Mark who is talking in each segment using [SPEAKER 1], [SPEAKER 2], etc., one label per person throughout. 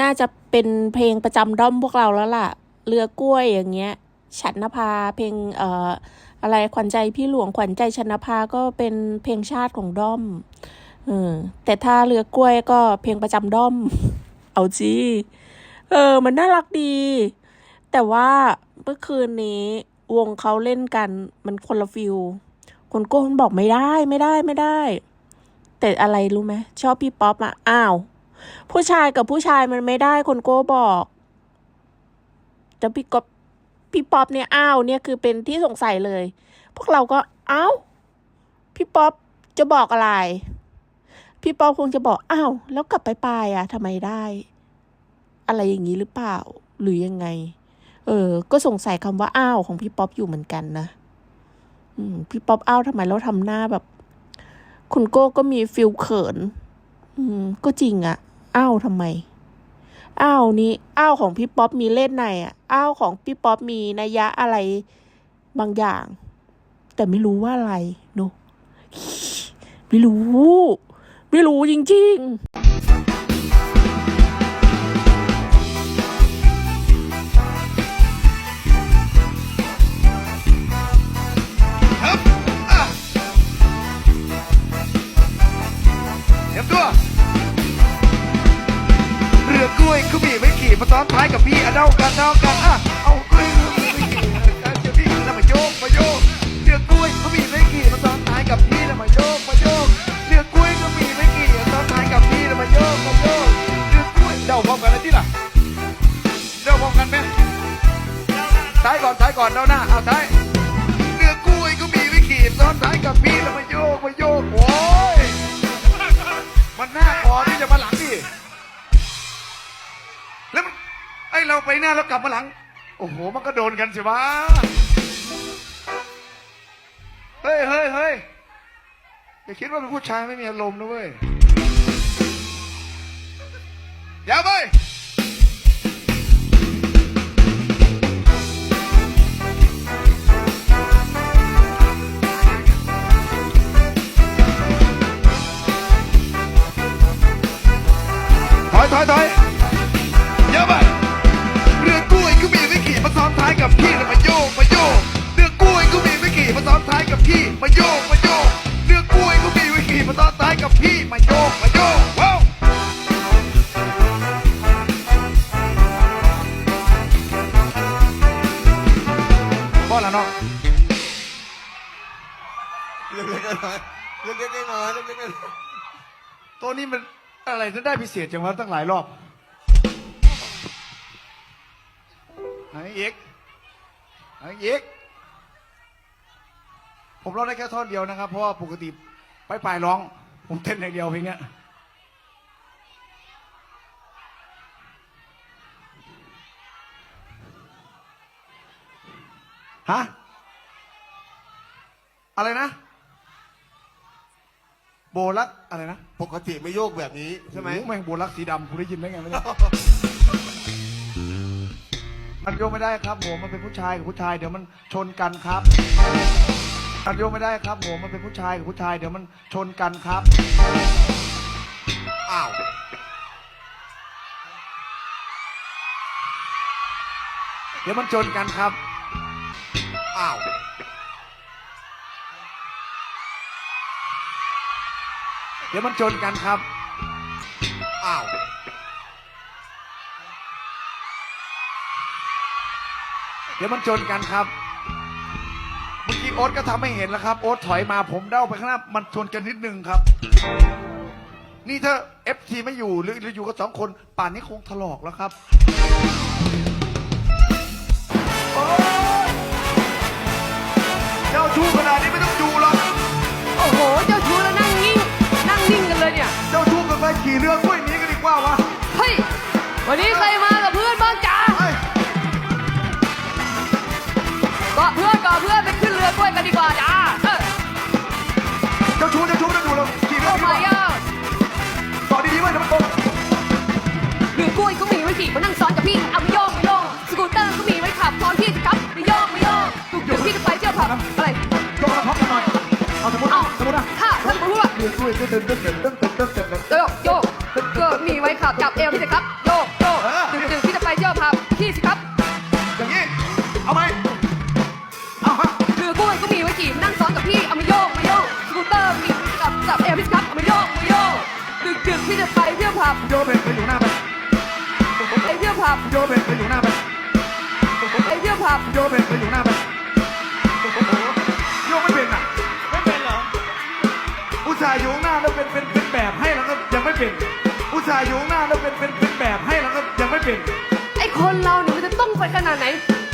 [SPEAKER 1] น่าจะเป็นเพลงประจำด้อมพวกเราแล้วล่ะ เรือกล้วยอย่างเงี้ย ฉันนภาเพลงเอ่ออะไรขวัญใจพี่หลวงขวัญใจชนภาก็เป็นเพลงชาติของด้อมเออแต่ถ้าเรือกล้วยก็เพลงประจำด้อม เอาจีเออ มันน่ารักดี แต่ว่าเมื่อคืนนี้วงเขาเล่นกันมันคนละฟิลคนโก้นบอกไม่ได้ไม่ได้ไม่ได้ แต่อะไรรู้ไหมชอบพี่ป๊อปอะอ้าว ผู้ชายกับผู้ชายมันไม่ได้คนโก้บอกแต่พี่ก๊อปพี่ป๊อปเนี่ยอ้าวเนี่ยคือเป็นที่สงสัยเลย พวกเราก็อ้าวพี่ป๊อปจะบอกอะไร พี่ป๊อปคงจะบอกอ้าวแล้วกลับไปปลายอะทำไมได้ อะไรอย่างนี้หรือเปล่า หรือยังไง เออ ก็สงสัยคำว่าอ้าวของพี่ป๊อปอยู่เหมือนกันนะอืมพี่ป๊อปอ้าวทำไมแล้วทำหน้าแบบ คุณโก้ก็มีฟิลเขิน อืม ก็จริงอะ อ้าวทำไม อ้าวนี้อ้าวของพี่ป๊อปมีเล่นในอะอ้าวของพี่ป๊อปมีนัยยะอะไรบางอย่าง แต่ไม่รู้ว่าอะไรเนอะไม่รู้ ไม่รู้จริง ๆ
[SPEAKER 2] ไอเราไปหน้าแล้วกลับมาหลัง โอ้โห มันก็โดนกันสิวะเฮ้ยเฮ้ยเฮ้ยอย่าคิดว่าเป็นผู้ชายไม่มีอารมณ์นะเว้ยอย่าไปถอยถอยถอยเย น้อยเล็ก
[SPEAKER 3] ๆน้อยๆเล็กๆน้อย
[SPEAKER 2] ตัวนี้มันอะไรจะได้พิเศษจังวะตั้งหลายรอบไอ้เอกไอ้เอกผมร้องได้แค่ท่อนเดียวนะครับ เพราะว่าปกติไปปลายร้อง ผมเต้นอย่างเดียวเพลงเนี้ยฮะอะไรนะ โบลักอะไรนะ
[SPEAKER 3] ๆปกติไม่โยกแบบนี้ใช่ไหม
[SPEAKER 2] โอ้โแม่งโบลักสีดำคุณได้ยินได้ไงไม่ได้ มันโยกไม่ได้ครับผมมันเป็นผู้ชายกับผู้ชายเดี๋ยวมันชนกันครับมันโยกไม่ได้ครับผมมันเป็นผู้ชายกับผู้ชายเดี๋ยวมันชนกันครับ
[SPEAKER 3] อ้าว
[SPEAKER 2] เดี๋ยวมันชนกันครับ
[SPEAKER 3] อ้าว
[SPEAKER 2] เดี๋ยวมันชนกันครับ
[SPEAKER 3] อ้าว
[SPEAKER 2] เดี๋ยวมันชนกันครับ เมื่อกี้โอ๊ตก็ทำให้เห็นแล้วครับ โอ๊ตถอยมาผมเด้าไปข้างหน้ามันชนกันนิดนึงครับ นี่ถ้าเอฟทีไม่อยู่หรือหรืออยู่กันสองคน ป่านนี้คงถลอกแล้วครับโอ๊ยเจ้าชู้ขนาดนี้ไม่ต้องดูหรอก ขี่เรือกล้วยหนี้กันดีกว่าวะ
[SPEAKER 4] เฮ้ย วันนี้ใครมากับเพื่อนบ้างจ้า
[SPEAKER 2] เฮ้ย
[SPEAKER 4] เกาะเพื่อนเกาะเพื่อนไปขึ้นเรือกล้วยกันดีกว่าจ้าเออ
[SPEAKER 2] เจ้าชู้เจ้าชู้ต้องดูเราขี่เรื
[SPEAKER 4] โอ้
[SPEAKER 2] อดีก
[SPEAKER 4] my
[SPEAKER 2] ว่า
[SPEAKER 4] god
[SPEAKER 2] ต่อดีๆไว้เดี๋ยวมันตก
[SPEAKER 4] เรือกล้วยก็มีไว้ขี่มานั่งซ้อนกับพี่เอาไม่โยกไม่โยกสกูตเตอร์ก็มีไว้ขับซ้อนพี่สิครับไม่โยกไม่โยกเดี๋ยวพี่จะไปเที่ยวผับอะไร
[SPEAKER 2] ยกกระท็อปกันหน่อยเอาสมมติ
[SPEAKER 4] เอา
[SPEAKER 2] สมมตินะ
[SPEAKER 4] ถ้าถ้าสมมติว่า
[SPEAKER 2] เรือกล้วยเต้นเต้นเต้นเต้น ที่จะไปเยี่ยมผับ
[SPEAKER 4] โยเป็นไปอยู่หน้าไปไปเยี่ยมผับ
[SPEAKER 2] โยเป็นไปอยู่หน้าไป
[SPEAKER 4] ไปเยี่ยมผับ
[SPEAKER 2] โยเป็นไปอยู่หน้าไปโยไม่เป็นอะ
[SPEAKER 5] ไม่เป็นเหรอ
[SPEAKER 2] อุตส่าห์อยู่หน้าแล้วเป็นเป็นเป็นแบบให้แล้วก็ยังไม่เป็น อุตส่าห์อยู่หน้าแล้วเป็นเป็นเป็นแบบให้แล้วก็ยังไม่เป็น
[SPEAKER 4] ไอคนเราเนี่ยมันจะต้องไปขนาดไหน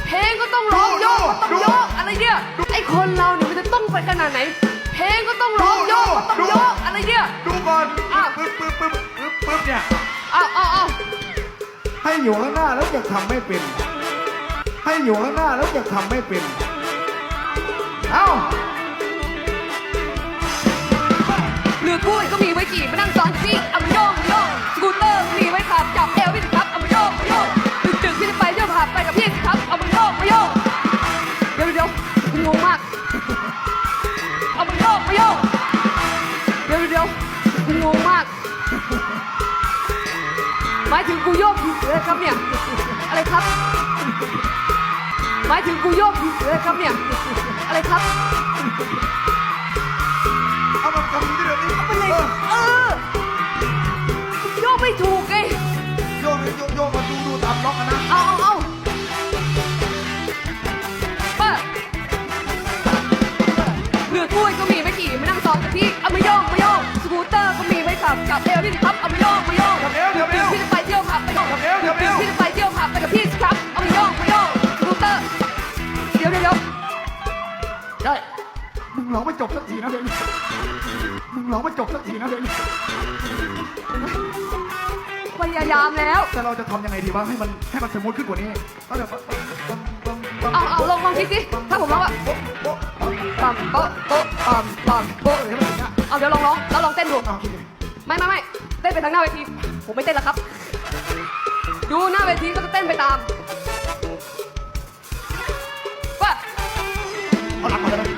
[SPEAKER 4] เพลงก็ต้องร้องโยกก็ต้องโยกอะไรเนี่ยไอคนเราเนี่ยมันจะต้องไปขนาดไหน เพลงก็ต้องร้องโยกก็ต้องโยกอะไรเนี่ย
[SPEAKER 2] ดูก่อน
[SPEAKER 4] อ้า
[SPEAKER 2] ปึ๊บปึ๊บปึ๊บปึ๊บปึ๊บเนี่ย เอา
[SPEAKER 4] เอาเอ
[SPEAKER 2] ให้อยู่ข้างหน้าแล้วจะทำไม่เป็น ให้อยู่ข้างหน้าแล้วจะทำไม่เป็น เอ้า
[SPEAKER 4] หมายถึงกูโยกผิดเลยครับเนี่ย อะไรครับ หมายถึงกูโยกผิดเลยครับเนี่ย อะไรครับ
[SPEAKER 2] เอามาทำด้วยเดี๋ยวนี้
[SPEAKER 4] เอาไป
[SPEAKER 2] เลย
[SPEAKER 4] เออ โยกไม่ถูกไง
[SPEAKER 2] โยกโยกโยกมาดูดูตามล็อกนะ
[SPEAKER 4] เอาเอาเอาเปิดเหลือกล้วยก็มีไม่กี่มานั่งซ้อนกับพี่เอามาโยกมาโยก สกูตเตอร์ก็มีไม่ขับกับ
[SPEAKER 2] เอ
[SPEAKER 4] ลลี่ครับเอามาโยกมาโยก ร้
[SPEAKER 2] องไม่จบสักทีนะเพลงนี้มึงร้องไม่จบสักทีนะเพลง
[SPEAKER 4] พยายามแล้ว
[SPEAKER 2] แต่เราจะทำยังไงดีวะให้มันให้มันสมูทขึ้นกว่านี้เอาเดี๋ยว
[SPEAKER 4] เอาเอาลองลองคิดสิถ้าผมร้องแบ
[SPEAKER 2] บปั๊
[SPEAKER 4] มโป๊ะโปั๊มปั๊ม
[SPEAKER 2] โป๊ะอเอา
[SPEAKER 4] เดี๋ยวลองร้องแล้วลองเต้นดู
[SPEAKER 2] เอ
[SPEAKER 4] ไม่ไม่ไม่เต้นไปทางหน้าเวที ผมไม่เต้นแล้วครับ ดูหน้าเวทีก็จะเต้นไปตามว่า
[SPEAKER 2] เอาหลังก่นเลย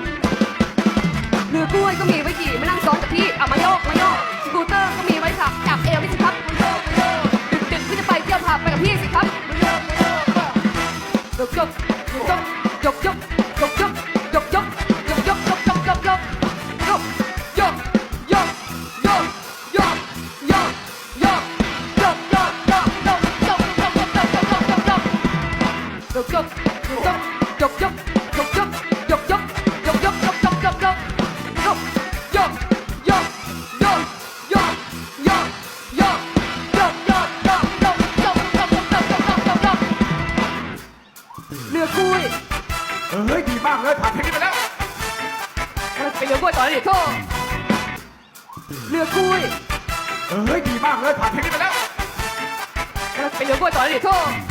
[SPEAKER 4] กล้วยก็มีไว้กี่ไม่นั่งสองกับพี่เอามาโยกมาโยกสกูตเตอร์ก็มีไว้ขับ ดีมากเลย
[SPEAKER 2] ผ่านเพลงนี้ไปแล้ว
[SPEAKER 4] ไปเลือกล้วยต่อดิโทษเรือกล้วย
[SPEAKER 2] เฮ้ยดีมากเลยผ่านเพลงนี้ไปแล้ว
[SPEAKER 4] ไปเลือกล้วยต่อดิโทษ